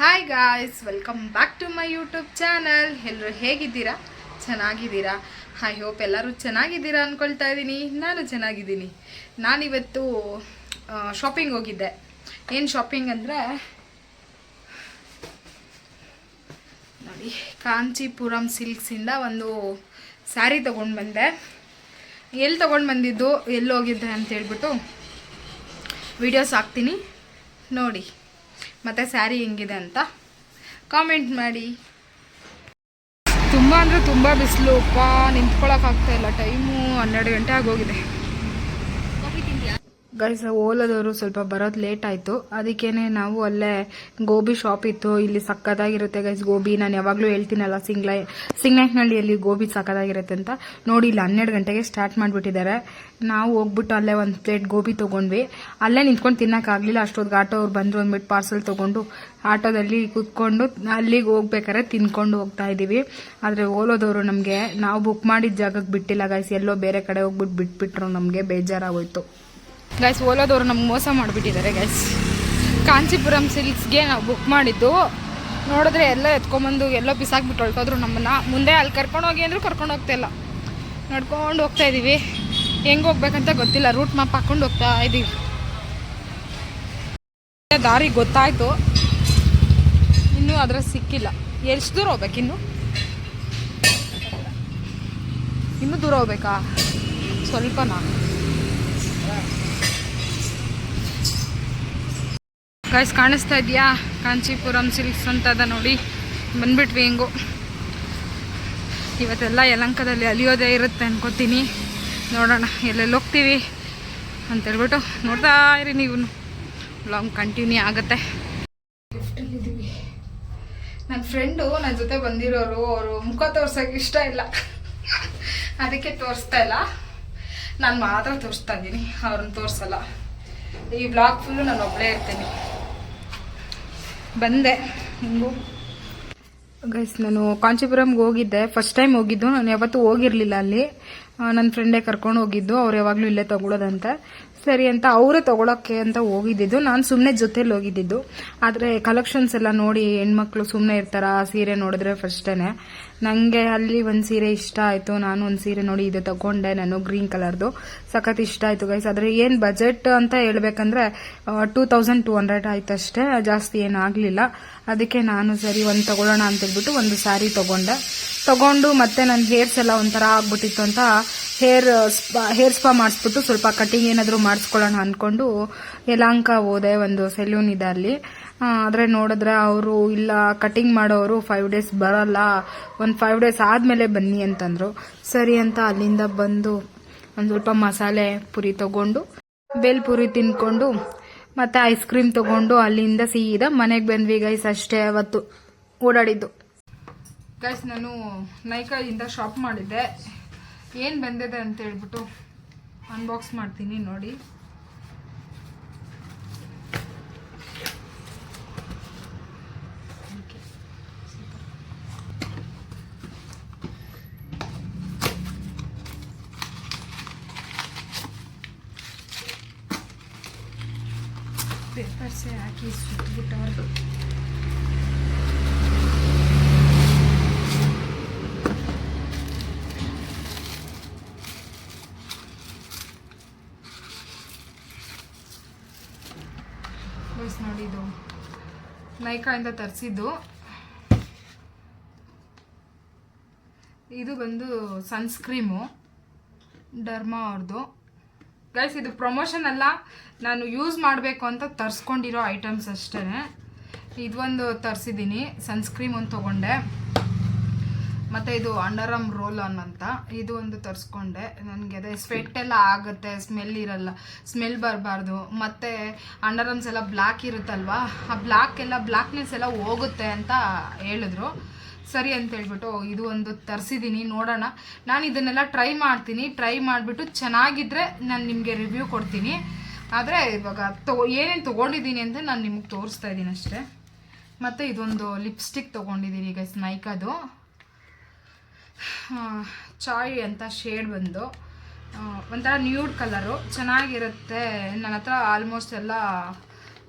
Hi guys welcome back to my YouTube channel ಎಲ್ಲರೂ ಹೇಗಿದ್ದೀರಾ? ಚೆನ್ನಾಗಿದ್ದೀರಾ? ಐ ಹೋಪ್ ಎಲ್ಲರೂ ಚೆನ್ನಾಗಿದ್ದೀರಾ ಅಂದ್ಕೊಳ್ತಾ ಇದ್ದೀನಿ. ನಾನು ಚೆನ್ನಾಗಿದ್ದೀನಿ. ನಾನಿವತ್ತು ಶಾಪಿಂಗ್ ಹೋಗಿದ್ದೆ. ಏನು ಶಾಪಿಂಗ್ ಅಂದರೆ, ನೋಡಿ, ಕಾಂಚೀಪುರಂ ಸಿಲ್ಕ್ಸಿಂದ ಒಂದು ಸ್ಯಾರಿ ತೊಗೊಂಡು ಬಂದೆ. ಎಲ್ಲಿ ತೊಗೊಂಡು ಬಂದಿದ್ದು ಎಲ್ಲಿ ಹೋಗಿದ್ದೆ ಅಂತ ಹೇಳ್ಬಿಟ್ಟು ವಿಡಿಯೋಸ್ ಹಾಕ್ತೀನಿ. ನೋಡಿ. ಮತ್ತು ಸ್ಯಾರಿ ಹೆಂಗಿದೆ ಅಂತ ಕಾಮೆಂಟ್ ಮಾಡಿ. ತುಂಬ ಅಂದರೆ ತುಂಬ ಬಿಸಿಲು. ಅಪ್ಪ ನಿಂತ್ಕೊಳ್ಳೋಕ್ಕಾಗ್ತಾ ಇಲ್ಲ. ಟೈಮು ಹನ್ನೆರಡು ಗಂಟೆ ಆಗೋಗಿದೆ. ಗೈಸ್ ಓಲದವರು ಸ್ವಲ್ಪ ಬರೋದು ಲೇಟ್ ಆಯಿತು. ಅದಕ್ಕೇನೆ ನಾವು ಅಲ್ಲೇ ಗೋಬಿ ಶಾಪ್ ಇತ್ತು. ಇಲ್ಲಿ ಸಕ್ಕದಾಗಿರುತ್ತೆ ಗೈಸ್ ಗೋಬಿ. ನಾನು ಯಾವಾಗಲೂ ಹೇಳ್ತೀನಲ್ಲ ಸಿಂಗ್ಲೈ ಅಲ್ಲಿ ಗೋಬಿ ಸಕ್ಕದಾಗಿರುತ್ತೆ ಅಂತ. ನೋಡಿ, ಇಲ್ಲಿ ಹನ್ನೆರಡು ಗಂಟೆಗೆ ಸ್ಟಾರ್ಟ್ ಮಾಡಿಬಿಟ್ಟಿದ್ದಾರೆ. ನಾವು ಹೋಗ್ಬಿಟ್ಟು ಅಲ್ಲೇ ಒಂದು ಪ್ಲೇಟ್ ಗೋಬಿ ತೊಗೊಂಡ್ವಿ. ಅಲ್ಲೇ ನಿಂತ್ಕೊಂಡು ತಿನ್ನೋಕ್ಕಾಗಲಿಲ್ಲ. ಅಷ್ಟೊತ್ತಿಗೆ ಆಟೋ ಅವ್ರು ಬಂದರು ಅಂದ್ಬಿಟ್ಟು ಪಾರ್ಸಲ್ ತೊಗೊಂಡು ಆಟೋದಲ್ಲಿ ಕೂತ್ಕೊಂಡು ಅಲ್ಲಿಗೆ ಹೋಗ್ಬೇಕಾದ್ರೆ ತಿನ್ಕೊಂಡು ಹೋಗ್ತಾ ಇದ್ದೀವಿ ಆದರೆ ಓಲೋದವರು ನಮಗೆ ನಾವು ಬುಕ್ ಮಾಡಿದ ಜಾಗಕ್ಕೆ ಬಿಟ್ಟಿಲ್ಲ ಗೈಸ್ ಎಲ್ಲೋ ಬೇರೆ ಕಡೆ ಹೋಗ್ಬಿಟ್ಟು ಬಿಟ್ಬಿಟ್ರು. ನಮಗೆ ಬೇಜಾರಾಗೋಯ್ತು. ಗೈಸ್ ಓಲೋದವರು ನಮ್ಗೆ ಮೋಸ ಮಾಡಿಬಿಟ್ಟಿದ್ದಾರೆ ಗೈಸ್ ಕಾಂಚೀಪುರಂ ಸಿಲ್ಕ್ಸ್ಗೆ ನಾವು ಬುಕ್ ಮಾಡಿದ್ದು. ನೋಡಿದ್ರೆ ಎಲ್ಲ ಎತ್ಕೊಂಬಂದು ಎಲ್ಲೋ ಬಿಸಾಕ್ಬಿಟ್ಟು ಹೊಳ್ತಾದ್ರು ನಮ್ಮನ್ನು. ಮುಂದೆ ಅಲ್ಲಿ ಕರ್ಕೊಂಡು ಹೋಗಿ ಅಂದರೂ ಕರ್ಕೊಂಡು ಹೋಗ್ತಾಯಿಲ್ಲ ನಡ್ಕೊಂಡು ಹೋಗ್ತಾ ಇದ್ದೀವಿ ಹೆಂಗೆ ಹೋಗ್ಬೇಕಂತ ಗೊತ್ತಿಲ್ಲ. ರೂಟ್ ಮ್ಯಾಪ್ ಹಾಕೊಂಡು ಹೋಗ್ತಾ ಇದ್ದೀವಿ ದಾರಿ ಗೊತ್ತಾಯಿತು. ಇನ್ನೂ ಅದರ ಸಿಕ್ಕಿಲ್ಲ. ಎಷ್ಟು ದೂರ ಹೋಗ್ಬೇಕಿನ್ನು ಇನ್ನೂ ದೂರ ಹೋಗ್ಬೇಕಾ? ಸ್ವಲ್ಪನಾ? ಗಾಯ್ಸ್ ಕಾಣಿಸ್ತಾ ಇದೆಯಾ? ಕಾಂಚೀಪುರಂ ಸಿಲ್ಕ್ಸ್ ಅಂತ ಅದ ನೋಡಿ. ಬಂದ್ಬಿಟ್ವಿ ಹೆಂಗು. ಇವತ್ತೆಲ್ಲ ಯಲಂಕದಲ್ಲಿ ಅಲಿಯೋದೇ ಇರುತ್ತೆ ಅನ್ಕೋತೀನಿ. ನೋಡೋಣ, ಎಲ್ಲೆಲ್ಲಿ ಹೋಗ್ತೀವಿ ಅಂತೇಳ್ಬಿಟ್ಟು ನೋಡ್ತಾ ಇರಿ ನೀವು. ಲಾಂಗ್ ಕಂಟಿನ್ಯೂ ಆಗುತ್ತೆ. ನನ್ನ ಫ್ರೆಂಡು ನನ್ನ ಜೊತೆ ಬಂದಿರೋರು, ಅವರು ಮುಖ ತೋರ್ಸೋಕೆ ಇಷ್ಟ ಇಲ್ಲ. ಅದಕ್ಕೆ ತೋರಿಸ್ತಾ ಇಲ್ಲ. ನಾನು ಮಾತ್ರ ತೋರಿಸ್ತಾ ಇದ್ದೀನಿ. ಅವ್ರನ್ನ ತೋರಿಸಲ್ಲ. ಈ ಬ್ಲಾಗ್ ಫುಲ್ಲು ನಾನು ಒಬ್ಬಳೇ ಇರ್ತೀನಿ. ಬಂದೆ. ಗೈಸ್ ನಾನು ಕಾಂಚೀಪುರಂಗೆ ಹೋಗಿದ್ದೆ. ಫಸ್ಟ್ ಟೈಮ್ ಹೋಗಿದ್ದು. ನಾನು ಯಾವತ್ತೂ ಹೋಗಿರಲಿಲ್ಲ ಅಲ್ಲಿ. ನನ್ನ ಫ್ರೆಂಡೇ ಕರ್ಕೊಂಡು ಹೋಗಿದ್ದು. ಅವ್ರು ಯಾವಾಗಲೂ ಇಲ್ಲೇ ತಗೊಳ್ಳೋದಂತ ಸರಿ ಅಂತ ಅವರೇ ತಗೊಳಕ್ಕೆ ಅಂತ ಹೋಗಿದ್ದಿದ್ದು. ನಾನು ಸುಮ್ಮನೆ ಜೊತೇಲಿ ಹೋಗಿದ್ದಿದ್ದು. ಆದರೆ ಕಲೆಕ್ಷನ್ಸ್ ಎಲ್ಲ ನೋಡಿ ಹೆಣ್ಮಕ್ಳು ಸುಮ್ಮನೆ ಇರ್ತಾರ, ಆ ಸೀರೆ ನೋಡಿದ್ರೆ ಫಸ್ಟೇ ನನಗೆ ಅಲ್ಲಿ ಒಂದು ಸೀರೆ ಇಷ್ಟ ಆಯಿತು. ನಾನು ಒಂದು ಸೀರೆ ನೋಡಿ ಇದು ತಗೊಂಡೆ, ನಾನು ಗ್ರೀನ್ ಕಲರ್ದು ಸಖತ್ ಇಷ್ಟ ಆಯಿತು ಗೈಸ್ ಆದರೆ ಏನು ಬಜೆಟ್ ಅಂತ ಹೇಳ್ಬೇಕಂದ್ರೆ ಟೂ ತೌಸಂಡ್ ಟೂ ಹಂಡ್ರೆಡ್ ಆಯ್ತು ಅಷ್ಟೇ. ಜಾಸ್ತಿ ಏನು ಆಗಲಿಲ್ಲ. ಅದಕ್ಕೆ ನಾನು ಸರಿ ಒಂದು ತಗೊಳ್ಳೋಣ ಅಂತ ಹೇಳ್ಬಿಟ್ಟು ಒಂದು ಸ್ಯಾರಿ ತಗೊಂಡೆ. ತಗೊಂಡು ಮತ್ತೆ ನನ್ನ ಹೇರ್ಸ್ ಎಲ್ಲ ಒಂಥರ ಆಗ್ಬಿಟ್ಟಿತ್ತು ಅಂತ ಹೇರ್, ಸ್ಪಾ ಹೇರ್ ಸ್ಪಾ ಮಾಡಿಸ್ಬಿಟ್ಟು ಸ್ವಲ್ಪ ಕಟಿಂಗ್ ಏನಾದರೂ ಮಾಡಿಸ್ಕೊಳ್ಳೋಣ ಅಂದ್ಕೊಂಡು ಯಲಾಂಕ ಹೋದೆ ಒಂದು ಸೆಲ್ಯೂನ್ ಇದೆ ಅಲ್ಲಿ. ಆದರೆ ನೋಡಿದ್ರೆ ಅವರು, ಇಲ್ಲ, ಕಟಿಂಗ್ ಮಾಡೋರು ಫೈವ್ ಡೇಸ್ ಬರಲ್ಲ, ಒಂದು ಫೈವ್ ಡೇಸ್ ಆದಮೇಲೆ ಬನ್ನಿ ಅಂತಂದರು. ಸರಿ ಅಂತ ಅಲ್ಲಿಂದ ಬಂದು ಒಂದು ಸ್ವಲ್ಪ ಮಸಾಲೆ ಪುರಿ ತಗೊಂಡು ಬೇಲ್ಪುರಿ ತಿನ್ಕೊಂಡು, ಮತ್ತೆ ಐಸ್ ಕ್ರೀಮ್ ತಗೊಂಡು ಅಲ್ಲಿಂದ ಸೀದಾ ಮನೆಗೆ ಬಂದ್ವಿ ಗೈಸ್ ಅಷ್ಟೇ ಅವತ್ತು ಓಡಾಡಿದ್ದು. ಗೈಸ್ ನಾನು ನೈಕಾಯಿಂದ ಶಾಪ್ ಮಾಡಿದ್ದೆ. ಏನು ಬಂದಿದೆ ಅಂತ ಹೇಳ್ಬಿಟ್ಟು ಅನ್ಬಾಕ್ಸ್ ಮಾಡ್ತೀನಿ ನೋಡಿ. ಪೇಪರ್ಸೇ ಹಾಕಿ ಸುಟ್ಬಿಟ್ಟವ್ರು ಬಸ್ ನೋಡಿ ಇದು ನೈಕಾಯಿಂದ ತರಿಸಿದ್ದು. ಇದು ಬಂದು ಸನ್ಸ್ಕ್ರೀಮು ಡರ್ಮಾ ಅವ್ರದ್ದು ಗೈಸ್ ಇದು ಪ್ರಮೋಷನ್ ಅಲ್ಲ. ನಾನು ಯೂಸ್ ಮಾಡಬೇಕು ಅಂತ ತರಿಸ್ಕೊಂಡಿರೋ ಐಟಮ್ಸ್ ಅಷ್ಟೇ ಇದೊಂದು ತರಿಸಿದ್ದೀನಿ ಸನ್ಸ್ಕ್ರೀಮ್ ಒಂದು ತೊಗೊಂಡೆ. ಮತ್ತು ಇದು ಅಂಡರ್ ಆಮ್ ರೋಲ್ ಆನ್ ಅಂತ. ಇದು ಒಂದು ತರಿಸ್ಕೊಂಡೆ. ನನಗೆ ಅದೇ ಸ್ವೆಟ್ ಎಲ್ಲ ಆಗುತ್ತೆ ಸ್ಮೆಲ್ ಇರಲ್ಲ ಸ್ಮೆಲ್ ಬರಬಾರ್ದು. ಮತ್ತೆ ಅಂಡರ್ ಆರ್ಮ್ಸ್ ಎಲ್ಲ ಬ್ಲ್ಯಾಕ್ ಇರುತ್ತಲ್ವಾ? ಆ ಬ್ಲ್ಯಾಕ್ ಎಲ್ಲ ಬ್ಲ್ಯಾಕ್ನೆಸ್ ಎಲ್ಲ ಹೋಗುತ್ತೆ ಅಂತ ಹೇಳಿದ್ರು. ಸರಿ ಅಂತ ಹೇಳ್ಬಿಟ್ಟು ಇದು ಒಂದು ತರಿಸಿದ್ದೀನಿ ನೋಡೋಣ. ನಾನು ಇದನ್ನೆಲ್ಲ ಟ್ರೈ ಮಾಡ್ತೀನಿ. ಟ್ರೈ ಮಾಡಿಬಿಟ್ಟು ಚೆನ್ನಾಗಿದ್ದರೆ ನಾನು ನಿಮಗೆ ರಿವ್ಯೂ ಕೊಡ್ತೀನಿ. ಆದರೆ ಇವಾಗ ತಗೋ ಏನೇನು ತೊಗೊಂಡಿದ್ದೀನಿ ಅಂತ ನಾನು ನಿಮಗೆ ತೋರಿಸ್ತಾ ಇದ್ದೀನಿ ಅಷ್ಟೇ. ಮತ್ತು ಇದೊಂದು ಲಿಪ್ಸ್ಟಿಕ್ ತೊಗೊಂಡಿದ್ದೀನಿ ಈಗ ನೈಕದು ಚಾಯ್ ಅಂತ ಶೇಡ್ ಬಂದು ಒಂಥರ ನ್ಯೂಡ್ ಕಲರು ಚೆನ್ನಾಗಿರುತ್ತೆ. ನನ್ನ ಹತ್ರ ಆಲ್ಮೋಸ್ಟ್ ಎಲ್ಲ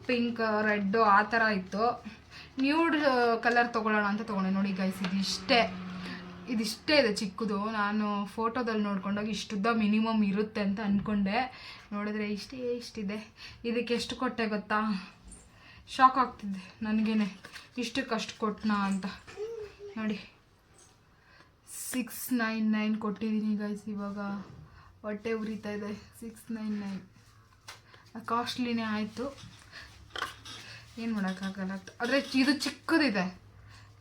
ಪಿಂಕ್ ರೆಡ್ಡು ಆ ಥರ ಇತ್ತು. ನ್ಯೂಡ್ ಕಲರ್ ತೊಗೊಳ್ಳೋಣ ಅಂತ ತೊಗೊಂಡೆ. ನೋಡಿ ಗೈಸ್ ಇದಿಷ್ಟೇ. ಇದಿಷ್ಟೇ ಇದೆ ಚಿಕ್ಕದು. ನಾನು ಫೋಟೋದಲ್ಲಿ ನೋಡ್ಕೊಂಡೋಗಿ ಇಷ್ಟುದ್ದ ಮಿನಿಮಮ್ ಇರುತ್ತೆ ಅಂತ ಅಂದ್ಕೊಂಡೆ ನೋಡಿದ್ರೆ ಇಷ್ಟೇ ಇಷ್ಟಿದೆ. ಇದಕ್ಕೆ ಎಷ್ಟು ಕೊಟ್ಟೆ ಗೊತ್ತಾ? ಶಾಕ್ ಆಗ್ತಿದ್ದೆ ನನಗೇನೆ. ಇಷ್ಟಕ್ಕೆ ಅಷ್ಟು ಕೊಟ್ಟನಾ ಅಂತ. ನೋಡಿ. ಸಿಕ್ಸ್ ನೈನ್ ನೈನ್ ಕೊಟ್ಟಿದ್ದೀನಿ ಗೈಸ್ ಇವಾಗ. ಹೊಟ್ಟೆ ಉರಿತಾ ಇದೆ. ಸಿಕ್ಸ್ ನೈನ್ ನೈನ್ ಕಾಸ್ಟ್ಲಿನೇ ಆಯಿತು. ಏನು ಮಾಡೋಕ್ಕಾಗಲ್ಲ. ಆದರೆ ಇದು ಚಿಕ್ಕದಿದೆ.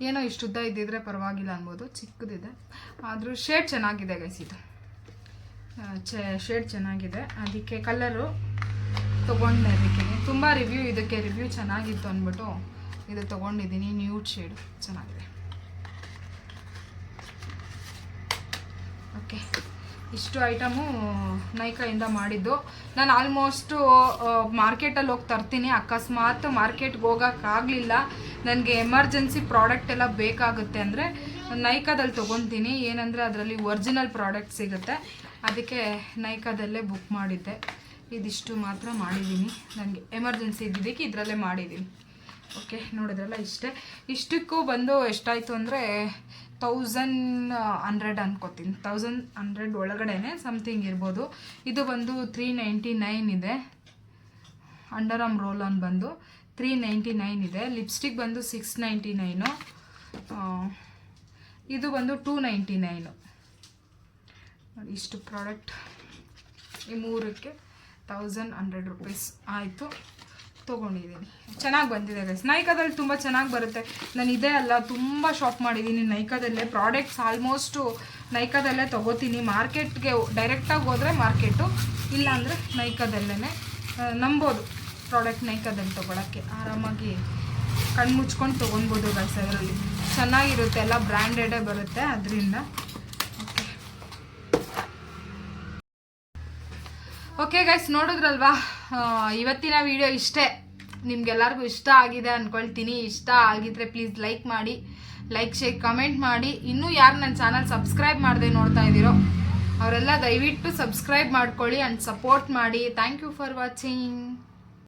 ಏನೋ ಇಷ್ಟು ಉದ್ದ ಇದ್ದಿದ್ರೆ ಪರವಾಗಿಲ್ಲ ಅನ್ಬೋದು. ಚಿಕ್ಕದಿದೆ. ಆದರೂ ಶೇಡ್ ಚೆನ್ನಾಗಿದೆ ಗೈಸ್ ಇದು. ಶೇಡ್ ಚೆನ್ನಾಗಿದೆ. ಅದಕ್ಕೆ ಕಲರು ತೊಗೊಂಡೆ ಅದಕ್ಕೆ. ತುಂಬ ರಿವ್ಯೂ ಇದಕ್ಕೆ ರಿವ್ಯೂ ಚೆನ್ನಾಗಿತ್ತು ಅಂದ್ಬಿಟ್ಟು ಇದು ತೊಗೊಂಡಿದ್ದೀನಿ. ನ್ಯೂಡ್ ಶೇಡ್ ಚೆನ್ನಾಗಿದೆ. ಓಕೆ. ಇಷ್ಟು ಐಟಮು ನೈಕಾಯಿಂದ ಮಾಡಿದ್ದು. ನಾನು ಆಲ್ಮೋಸ್ಟು ಮಾರ್ಕೆಟಲ್ಲಿ ಹೋಗಿ ತರ್ತೀನಿ. ಅಕಸ್ಮಾತ್ ಮಾರ್ಕೆಟ್ಗೆ ಹೋಗೋಕ್ಕಾಗಲಿಲ್ಲ. ನನಗೆ ಎಮರ್ಜೆನ್ಸಿ ಪ್ರಾಡಕ್ಟ್ ಎಲ್ಲ ಬೇಕಾಗುತ್ತೆ ಅಂದರೆ ನೈಕಾದಲ್ಲಿ ತೊಗೊತೀನಿ. ಏನಂದರೆ ಅದರಲ್ಲಿ ಒರಿಜಿನಲ್ ಪ್ರಾಡಕ್ಟ್ ಸಿಗುತ್ತೆ. ಅದಕ್ಕೆ ನೈಕಾದಲ್ಲೇ ಬುಕ್ ಮಾಡಿದ್ದೆ. ಇದಿಷ್ಟು ಮಾತ್ರ ಮಾಡಿದ್ದೀನಿ. ನನಗೆ ಎಮರ್ಜೆನ್ಸಿ ಇದ್ದಿದ್ದಕ್ಕೆ ಇದರಲ್ಲೇ ಮಾಡಿದ್ದೀನಿ. ಓಕೆ, ನೋಡಿದ್ರಲ್ಲ ಇಷ್ಟೇ. ಇಷ್ಟಕ್ಕೂ ಬಂದು ಎಷ್ಟಾಯಿತು ಅಂದರೆ ತೌಸಂಡ್ ಹಂಡ್ರೆಡ್ ಅನ್ಕೋತೀನಿ. ತೌಸಂಡ್ ಹಂಡ್ರೆಡ್ ಒಳಗಡೆನೆ ಸಮಥಿಂಗ್ ಇರ್ಬೋದು. ಇದು ಬಂದು ತ್ರೀ ನೈಂಟಿ ನೈನ್ ಇದೆ. ಅಂಡರ್ ಆಮ್ ರೋಲ್ ಆನ್ ಬಂದು ತ್ರೀ ನೈಂಟಿ ನೈನ್ ಇದೆ. ಲಿಪ್ಸ್ಟಿಕ್ ಬಂದು ಸಿಕ್ಸ್ ನೈಂಟಿ ನೈನು ಇದು ಬಂದು ಟೂ ನೈಂಟಿ ನೈನು ಇಷ್ಟು ಪ್ರಾಡಕ್ಟ್ ಈ ಮೂರಕ್ಕೆ ತೌಸಂಡ್ ಹಂಡ್ರೆಡ್ ರುಪೀಸ್ ಆಯಿತು. ತೊಗೊಂಡಿದ್ದೀನಿ. ಚೆನ್ನಾಗಿ ಬಂದಿದೆ ಗೈಸ್ ನೈಕಾದಲ್ಲಿ ತುಂಬ ಚೆನ್ನಾಗಿ ಬರುತ್ತೆ. ನಾನು ಇದೇ ಅಲ್ಲ, ತುಂಬ ಶಾಪ್ ಮಾಡಿದ್ದೀನಿ ನೈಕಾದಲ್ಲೇ ಪ್ರಾಡಕ್ಟ್ಸ್ ಆಲ್ಮೋಸ್ಟು ನೈಕಾದಲ್ಲೇ ತೊಗೋತೀನಿ. ಮಾರ್ಕೆಟ್ಗೆ ಡೈರೆಕ್ಟಾಗಿ ಹೋದರೆ ಮಾರ್ಕೆಟು ಇಲ್ಲಾಂದರೆ ನೈಕಾದಲ್ಲೇ ನಂಬೋದು ಪ್ರಾಡಕ್ಟ್ ನೈಕಾದಲ್ಲಿ ತೊಗೊಳಕ್ಕೆ. ಆರಾಮಾಗಿ ಕಣ್ಣು ಮುಚ್ಕೊಂಡು ತೊಗೊಳ್ಬೋದು ಗೈಸ್ ಅದರಲ್ಲಿ. ಚೆನ್ನಾಗಿರುತ್ತೆ, ಎಲ್ಲ ಬ್ರ್ಯಾಂಡೆಡೇ ಬರುತ್ತೆ. ಅದರಿಂದ ಓಕೆ ಗೈಸ್ ನೋಡಿದ್ರಲ್ವಾ? ಇವತ್ತಿನ ವಿಡಿಯೋ ಇಷ್ಟೇ. ನಿಮ್ಗೆಲ್ಲರಿಗೂ ಇಷ್ಟ ಆಗಿದೆ ಅಂದ್ಕೊಳ್ತೀನಿ ಇಷ್ಟ ಆಗಿದ್ರೆ ಪ್ಲೀಸ್ ಲೈಕ್ ಮಾಡಿ ಲೈಕ್ ಶೇರ್ ಕಮೆಂಟ್ ಮಾಡಿ. ಇನ್ನೂ ಯಾರು ನನ್ನ ಚಾನಲ್ ಸಬ್ಸ್ಕ್ರೈಬ್ ಮಾಡದೆ ನೋಡ್ತಾ ಇದ್ದೀರೋ, ಅವರೆಲ್ಲ ದಯವಿಟ್ಟು ಸಬ್ಸ್ಕ್ರೈಬ್ ಮಾಡ್ಕೊಳ್ಳಿ ಆ್ಯಂಡ್ ಸಪೋರ್ಟ್ ಮಾಡಿ. Thank you for watching